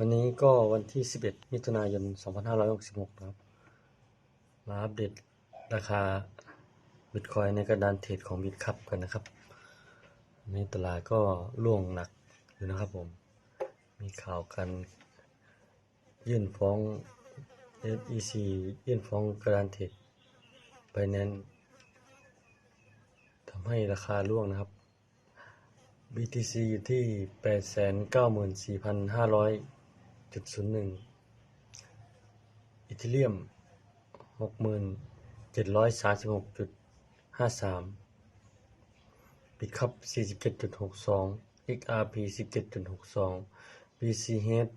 วันนี้ก็วันที่ 11 มิถุนายน 2566 นะครับ มาอัปเดตราคาบิตคอยในกระดานเทรดของบิตคัพกันนะครับในตลาดก็ร่วงหนักอยู่นะครับผม มีข่าวกัน ยื่นฟ้อง SEC ยื่นฟ้องกระดานเทรดไปนั้นทำให้ราคาร่วงนะครับ BTC อยู่ที่ 894,500 จุดศูนย์หนึ่งอิตาเลียมหกหมื่นเจ็ดร้อยสามสิบหกจุดห้าสามปิคับสี่สิบเจ็ดจุดหกสอง XRP สิบเจ็ดจุดหกสอง BCH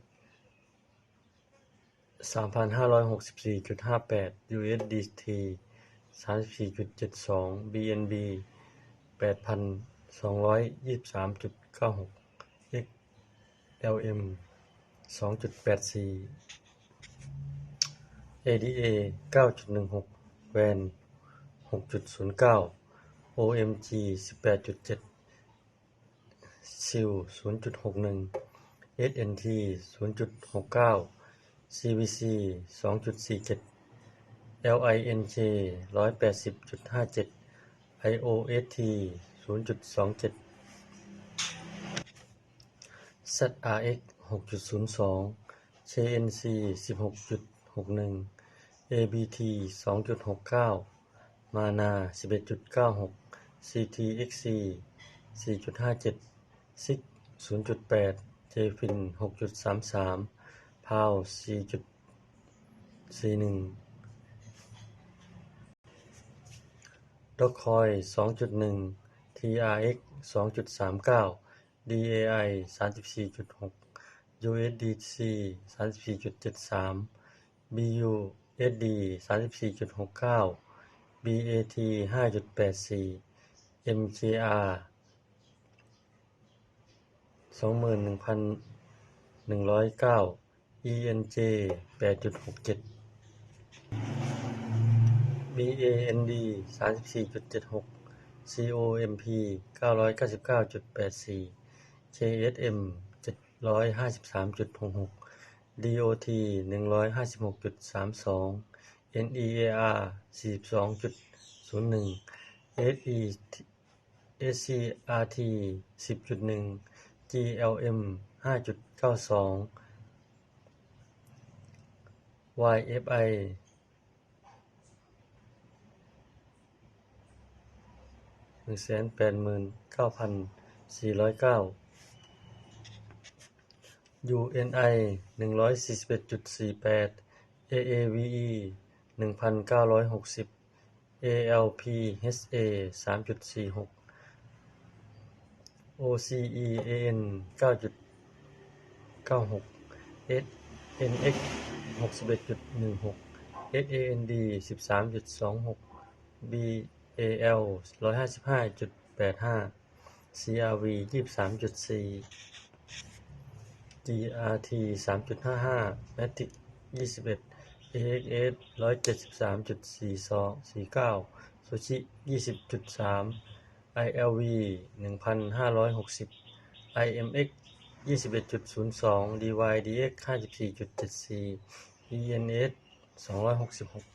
สามพันห้าร้อยหกสิบสี่จุดห้าแปด USDT สามสิบสี่จุดเจ็ดสอง BNB แปดพันสองร้อยยี่สิบสามจุดเก้าหก XLM 2.84 ADA 9.16 WAN 6.09 OMG 18.7 SIL 0.61 SNT 0.69 CVC 2.47 LINK 180.57 IOST 0.27 ZRX 6.02 JNC 16.61 ABT 2.69 มานา 11.96 CTXC 4.57 SIG 0.8 JFIN 6.33 PAL 4.41ด็อกคอย 2.1 TRX 2.39 DAI 34.6 USDC 34.73 BUSD 34.69 BAT 5.84 MKR 21,109 ENJ 8.67 BAND 34.76 COMP 999.84 JSM 753.66 DOT 156.32 NEAR 42.01 SE SCRT 10.1 GLM 5.92 YFI หนึ่งแสนแปดหมื่นเก้าพันสี่ร้อยเก้า UNI 141.48 AAVE 1,960 ALPHA 3.46 OCEAN 9.96 SNX 61.16 SAND 13.26 BAL 155.85 CRV 23.4 GRT าร์ทีสามจุดห้าห้าแมทริกยี่สิบเอ็ดเอเอสร้อยเจ็ดสิบสามจุดสี่สองสี่เก้าโซชิยี่สิบจุดสามไอเหนึ่งพันห้าร้อยหกสิบไอเยี่สิบเอ็ดจุดศูนย์สองดีวายห้าสิบสี่จุดเจ็ดสี่ดีเสองร้อยหกสิบหก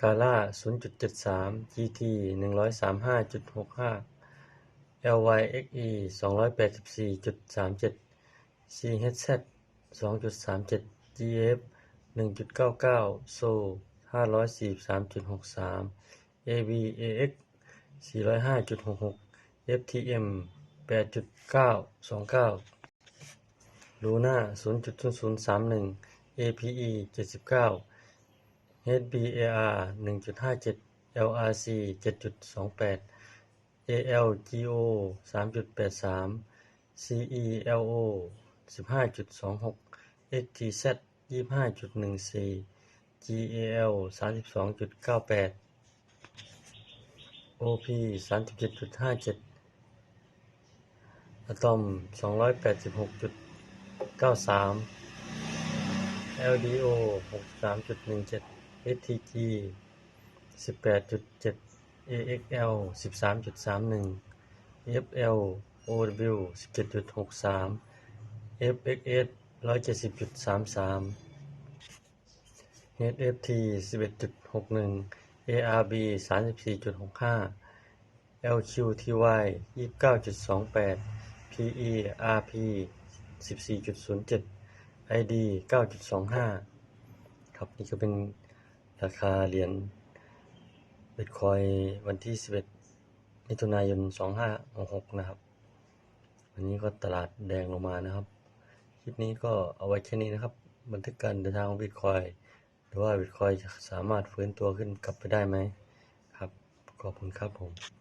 กาล่ศูนย์จุดเจ็ดสามจีหนึ่งร้อยสามห้าจุดหกห้า LYXE สองร้อยแปดสิบสี่จุดสามเจ็ด CHZ สองจุดสามเจ็ด GF หนึ่งจุดเก้าเก้าโซห้าร้อยสี่สามจุดหกสาม avax สี่ร้อยห้าจุดหกหก FTM แปดจุดเก้าสองเก้าลูน่ศูนย์จุดศูนย์สามหนึ่ง APE เจ็ดสิบเก้า HBAR หนึ่งจุดห้าเจ็ด LRC เจ็ดจุดสองแปด ALGO 3.83 CELO 15.26 XTZ 25.14 GAL 32.98 OP 37.57 Atom 286.93 LDO 63.17 STG 18.7 AXL 13.31 FL OW 17.63 FXS 170.33 HFT 11.61 ARB 34.65 LQTY 29.28 PERP 14.07 ID 9.25 ครับนี่ก็เป็นราคาเหรียญ บิตคอยวันที่ 11 มิถุนายน 2566 นะครับ วันนี้ก็ตลาดแดงลงมานะครับ คลิปนี้ก็เอาไว้แค่นี้นะครับ บันทึกการเดินทางของบิตคอยหรือว่าบิตคอยจะสามารถฟื้นตัวขึ้นกลับไปได้ไหมครับ ขอบคุณครับผม